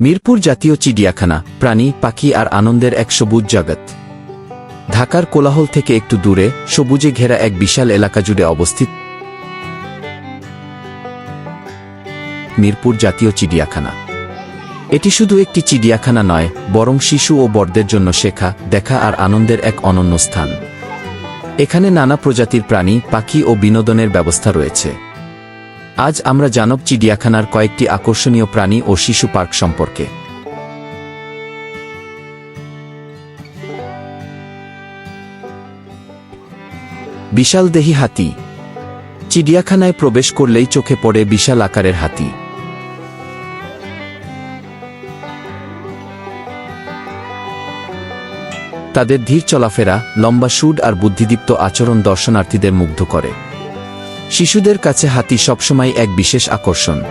মিরপুর জাতীয় চিড়িয়াখানা, প্রাণী, পাখি আর আনন্দের এক সবুজ জগৎ। ঢাকার কোলাহল থেকে একটু দূরে, সবুজে ঘেরা এক বিশাল এলাকা জুড়ে অবস্থিত মিরপুর জাতীয় চিড়িয়াখানা। এটি শুধু একটি চিড়িয়াখানা নয়, বরং শিশু ও বড়দের জন্য শেখা, দেখা আর আনন্দের এক অনন্য স্থান। এখানে নানা প্রজাতির প্রাণী, পাখি ও বিনোদনের ব্যবস্থা রয়েছে। আজ আমরা জানব চিড়িয়াখানার কয়েকটি আকর্ষণীয় প্রাণী ও শিশু পার্ক সম্পর্কে। বিশালদেহী হাতি। চিড়িয়াখানায় প্রবেশ করলেই চোখে পড়ে বিশাল আকারের হাতি। তাদের ধীর চলাফেরা, লম্বা সুড আর বুদ্ধিদীপ্ত আচরণ দর্শনার্থীদের মুগ্ধ করে। শিশুদের কাছে হাতি সবসময় এক বিশেষ আকর্ষণ।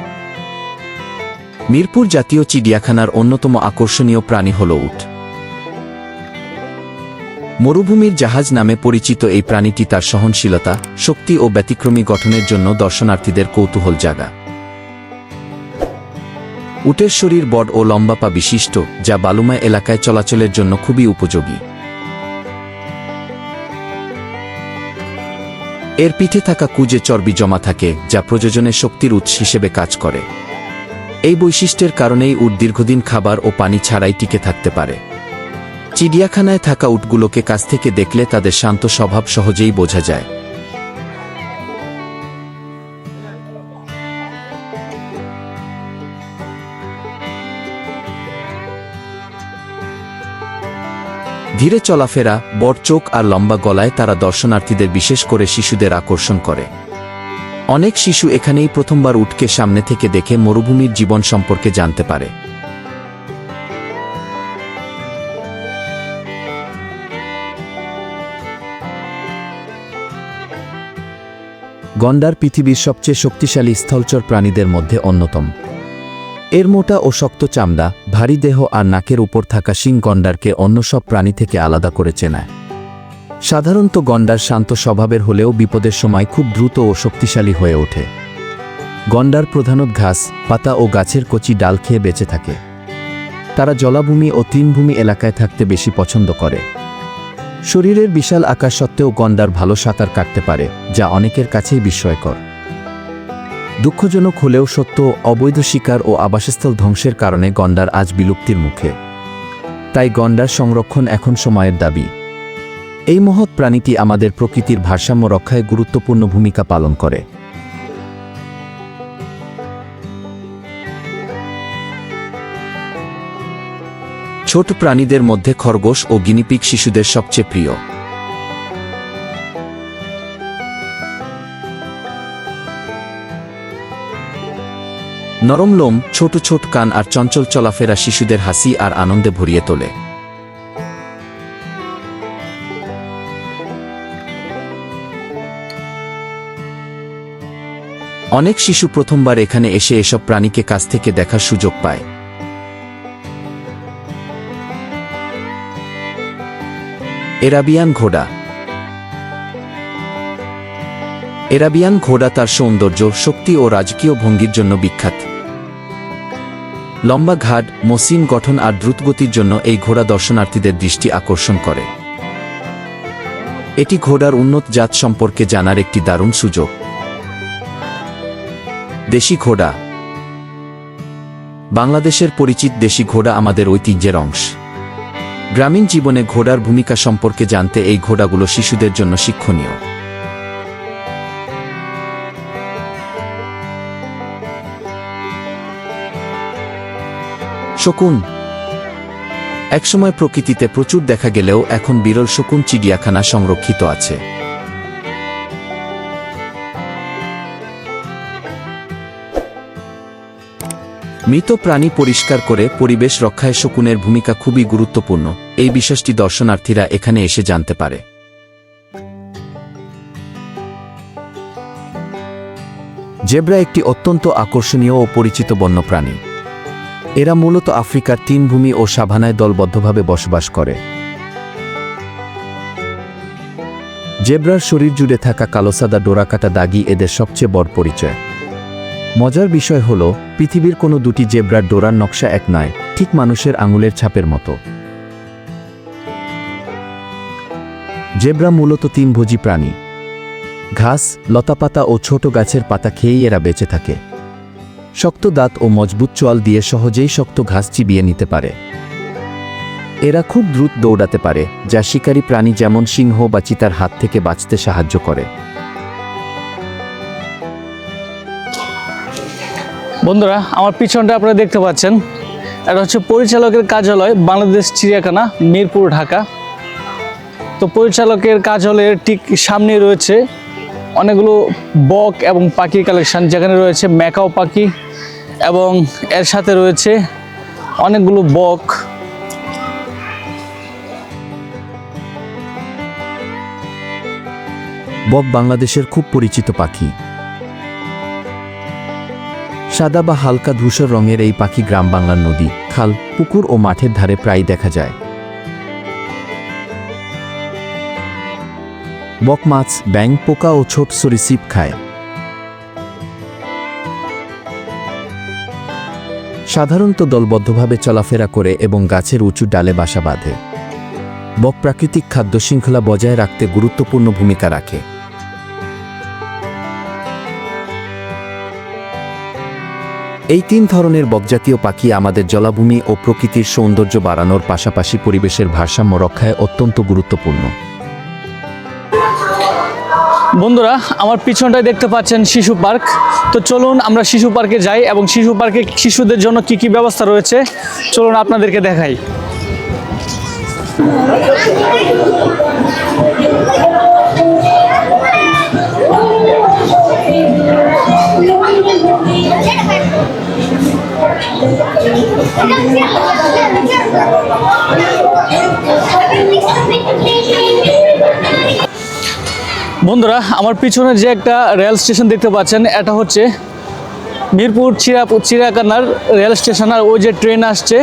মিরপুর জাতীয় চিড়িয়াখানার অন্যতম আকর্ষণীয় প্রাণী হল উট। মরুভূমির জাহাজ নামে পরিচিত এই প্রাণীটি তার সহনশীলতা, শক্তি ও ব্যতিক্রমী গঠনের জন্য দর্শনার্থীদের কৌতূহল জাগা। উটের শরীর বড ও লম্বা পা বিশিষ্ট, যা বালুময় এলাকায় চলাচলের জন্য খুবই উপযোগী। এর পিঠে থাকা কুজে চর্বি জমা থাকে, যা প্রযোজনে শক্তির উৎস হিসেবে কাজ করে। এই বৈশিষ্ট্যের কারণেই উট দীর্ঘদিন খাবার ও পানি ছাড়াই টিকে থাকতে পারে। চিড়িয়াখানায় থাকা উটগুলোকে কাছ থেকে দেখলে তাদের শান্ত স্বভাব সহজেই বোঝা যায়। ধীরে চলাফেরা, বড় চোখ আর লম্বা গলায় তারা দর্শনার্থীদের বিশেষ করে শিশুদের আকর্ষণ করে। অনেক শিশু এখানেই প্রথমবার উটকে সামনে থেকে দেখে মরুভূমির জীবন সম্পর্কে জানতে পারে। গন্ডার পৃথিবীর সবচেয়ে শক্তিশালী স্থলচর প্রাণীদের মধ্যে অন্যতম। এর মোটা ও শক্ত চামড়া, ভারী দেহ আর নাকের উপর থাকা শিং গন্ডারকে অন্য সব প্রাণী থেকে আলাদা করে চেনায় সাধারণত গন্ডার শান্ত স্বভাবের হলেও বিপদের সময় খুব দ্রুত ও শক্তিশালী হয়ে ওঠে। গন্ডার প্রধানত ঘাস, পাতা ও গাছের কচি ডাল খেয়ে বেঁচে থাকে। তারা জলাভূমি ও তৃণভূমি এলাকায় থাকতে বেশি পছন্দ করে। শরীরের বিশাল আকার সত্ত্বেও গন্ডার ভালো সাঁতার কাটতে পারে, যা অনেকের কাছেই বিস্ময়কর। দুঃখজনক হলেও সত্য, অবৈধ শিকার ও আবাসস্থল ধ্বংসের কারণে গন্ডার আজ বিলুপ্তির মুখে। তাই গন্ডার সংরক্ষণ এখন সময়ের দাবি। এই মহৎ প্রাণীটি আমাদের প্রকৃতির ভারসাম্য রক্ষায় গুরুত্বপূর্ণ ভূমিকা পালন করে। ছোট প্রাণীদের মধ্যে খরগোশ ও গিনিপিগ শিশুদের সবচেয়ে প্রিয়। নরম লোম, ছোট ছোট কান আর চঞ্চল চলাফেরা শিশুদের হাসি আর আনন্দে ভরিয়ে তোলে। অনেক শিশু প্রথমবার এখানে এসে এসব প্রাণীকে কাছ থেকে দেখার সুযোগ পায়। এরাবিয়ান ঘোড়া। এরাবিয়ান ঘোড়া তার সৌন্দর্য, শক্তি ও রাজকীয় ভঙ্গির জন্য বিখ্যাত। লম্বা ঘাট, মসৃণ গঠন আর দ্রুতগতির জন্য এই ঘোড়া দর্শনার্থীদের দৃষ্টি আকর্ষণ করে। এটি ঘোড়ার উন্নত জাত সম্পর্কে জানার একটি দারুণ সুযোগ। দেশি ঘোড়া। বাংলাদেশের পরিচিত দেশি ঘোড়া আমাদের ঐতিহ্যের অংশ। গ্রামীণ জীবনে ঘোড়ার ভূমিকা সম্পর্কে জানতে এই ঘোড়াগুলো শিশুদের জন্য শিক্ষণীয়। শকুন। একসময় প্রকৃতিতে প্রচুর দেখা গেলেও এখন বিরল শকুন চিড়িয়াখানা সংরক্ষিত আছে। মৃত প্রাণী পরিষ্কার করে পরিবেশ রক্ষায় শকুনের ভূমিকা খুবই গুরুত্বপূর্ণ। এই বিশ্বাসটি দর্শনার্থীরা এখানে এসে জানতে পারে। জেব্রা একটি অত্যন্ত আকর্ষণীয় ও পরিচিত বন্যপ্রাণী। এরা মূলত আফ্রিকার তিন ভূমি ও সাভানায় দলবদ্ধভাবে বসবাস করে। জেব্রার শরীর জুড়ে থাকা কালোসাদা ডোরাকাটা দাগি এদের সবচেয়ে বড় পরিচয়। মজার বিষয় হল, পৃথিবীর কোনো দুটি জেব্রার ডোরার নকশা এক নয়, ঠিক মানুষের আঙুলের ছাপের মতো। জেব্রা মূলত তিনভোজী প্রাণী। ঘাস, লতাপাতা ও ছোট গাছের পাতা খেয়েই এরা বেঁচে থাকে। শক্ত দাঁত ও মজবুত চোয়াল দিয়ে সহজেই শক্ত ঘাস চিবিয়ে নিতে পারে। এরা খুব দ্রুত দৌড়াতে পারে, যা শিকারী প্রাণী যেমন সিংহ বা চিতার হাত থেকে বাঁচতে সাহায্য করে। বন্ধুরা, আমার পিছনটা আপনারা দেখতে পাচ্ছেন। এটা হচ্ছে পরিচালকের কার্যালয়, বাংলাদেশ চিড়িয়াখানা, মিরপুর, ঢাকা। তো পরিচালকের কার্যালয়ের ঠিক সামনে রয়েছে অনেকগুলো বক এবং পাখির কালেকশান যেখানে রয়েছে ম্যাকাও পাখি এবং এর সাথে রয়েছে অনেকগুলো বক। বক বাংলাদেশের খুব পরিচিত পাখি। সাদা বা হালকা ধূসর রঙের এই পাখি গ্রাম বাংলার নদী, খাল, পুকুর ও মাঠের ধারে প্রায় দেখা যায়। বক মাছ ব্যাং পোকা ও ছোট সরিসিপ খায়। সাধারণত দলবদ্ধভাবে চলাফেরা করে এবং গাছের উঁচু ডালে বাসা বাঁধে। বক প্রাকৃতিক খাদ্য শৃঙ্খলা বজায় রাখতে গুরুত্বপূর্ণ ভূমিকা রাখে। এই তিন ধরনের বকজাতীয় পাখি আমাদের জলাভূমি ও প্রকৃতির সৌন্দর্য বাড়ানোর পাশাপাশি পরিবেশের ভারসাম্য রক্ষায় অত্যন্ত গুরুত্বপূর্ণ। বন্ধুরা, আমার পিছনটায় দেখতে পাচ্ছেন শিশু পার্ক। তো চলুন আমরা শিশু পার্কে যাই এবং শিশু পার্কে শিশুদের জন্য কি কি ব্যবস্থা রয়েছে, চলুন আপনাদেরকে দেখাই। বন্ধুরা, আমার পিছনে যে একটা রেল স্টেশন দেখতে পাচ্ছেন, এটা হচ্ছে মিরপুর চিরা চিড়িয়াখানার রেল স্টেশন, আর ওই যে ট্রেন আসছে।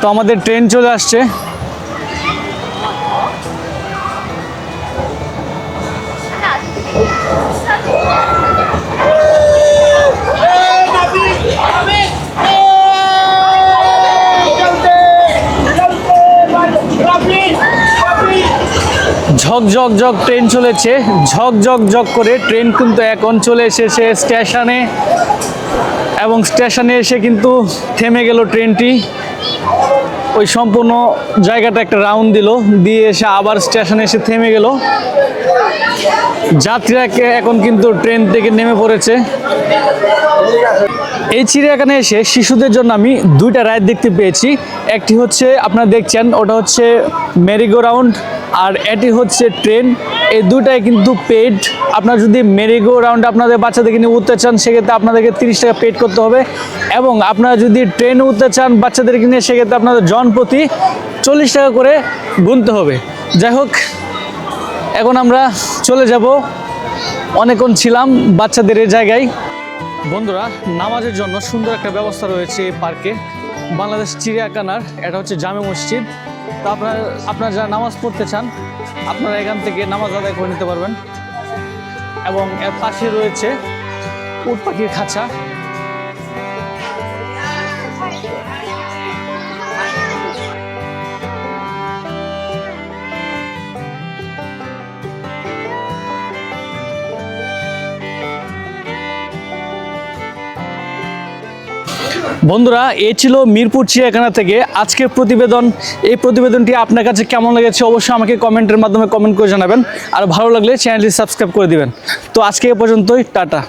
তো আমাদের ট্রেন চলে আসছে। ঝক ঝক ঝক ট্রেন চলেছে। ঝক ঝক ঝক করে ট্রেন কিন্তু এখন চলে এসেছে স্টেশনে। এবং স্টেশনে এসে কিন্তু থেমে গেল ট্রেনটি। ওই সম্পূর্ণ জায়গাটা একটা রাউন্ড দিল, দিয়ে এসে আবার স্টেশনে এসে থেমে গেল। যাত্রীরাকে এখন কিন্তু ট্রেন থেকে নেমে পড়েছে। এই চিড়িয়াখানায় এসে শিশুদের জন্য আমি দুইটা রাইড দেখতে পেয়েছি। একটি হচ্ছে আপনারা দেখছেন, ওটা হচ্ছে মেরিগো রাউন্ড আর এটি হচ্ছে ট্রেন। এই দুটাই কিন্তু পেড আপনার যদি মেরিগো রাউন্ড আপনাদের বাচ্চাদেরকে নিয়ে উঠতে চান, সেক্ষেত্রে আপনাদেরকে তিরিশ টাকা পেড করতে হবে। এবং আপনারা যদি ট্রেনে উঠতে চান বাচ্চাদেরকে নিয়ে সেক্ষেত্রে আপনাদের জন প্রতি চল্লিশ টাকা করে গুনতে হবে। যাই হোক, এখন আমরা চলে যাব। অনেকক্ষণ ছিলাম বাচ্চাদের এই জায়গায়। বন্ধুরা, নামাজের জন্য সুন্দর একটা ব্যবস্থা রয়েছে এই পার্কে। বাংলাদেশ চিড়িয়াখানার, এটা হচ্ছে জামে মসজিদ। তো আপনার, আপনারা যারা নামাজ পড়তে চান, আপনারা এখান থেকে নামাজ আদায় করে নিতে পারবেন। এবং এর পাশে রয়েছে উট পাখির খাঁচা। বন্ধুরা, এ ছিল মিরপুর চিড়িয়াখানা থেকে আজকের প্রতিবেদন। এই প্রতিবেদনটি আপনার কাছে কেমন লেগেছে অবশ্যই আমাকে কমেন্টের মাধ্যমে কমেন্ট করে জানাবেন। আর ভালো লাগলে চ্যানেলটি সাবস্ক্রাইব করে দিবেন। তো আজকে এ পর্যন্তই, টাটা।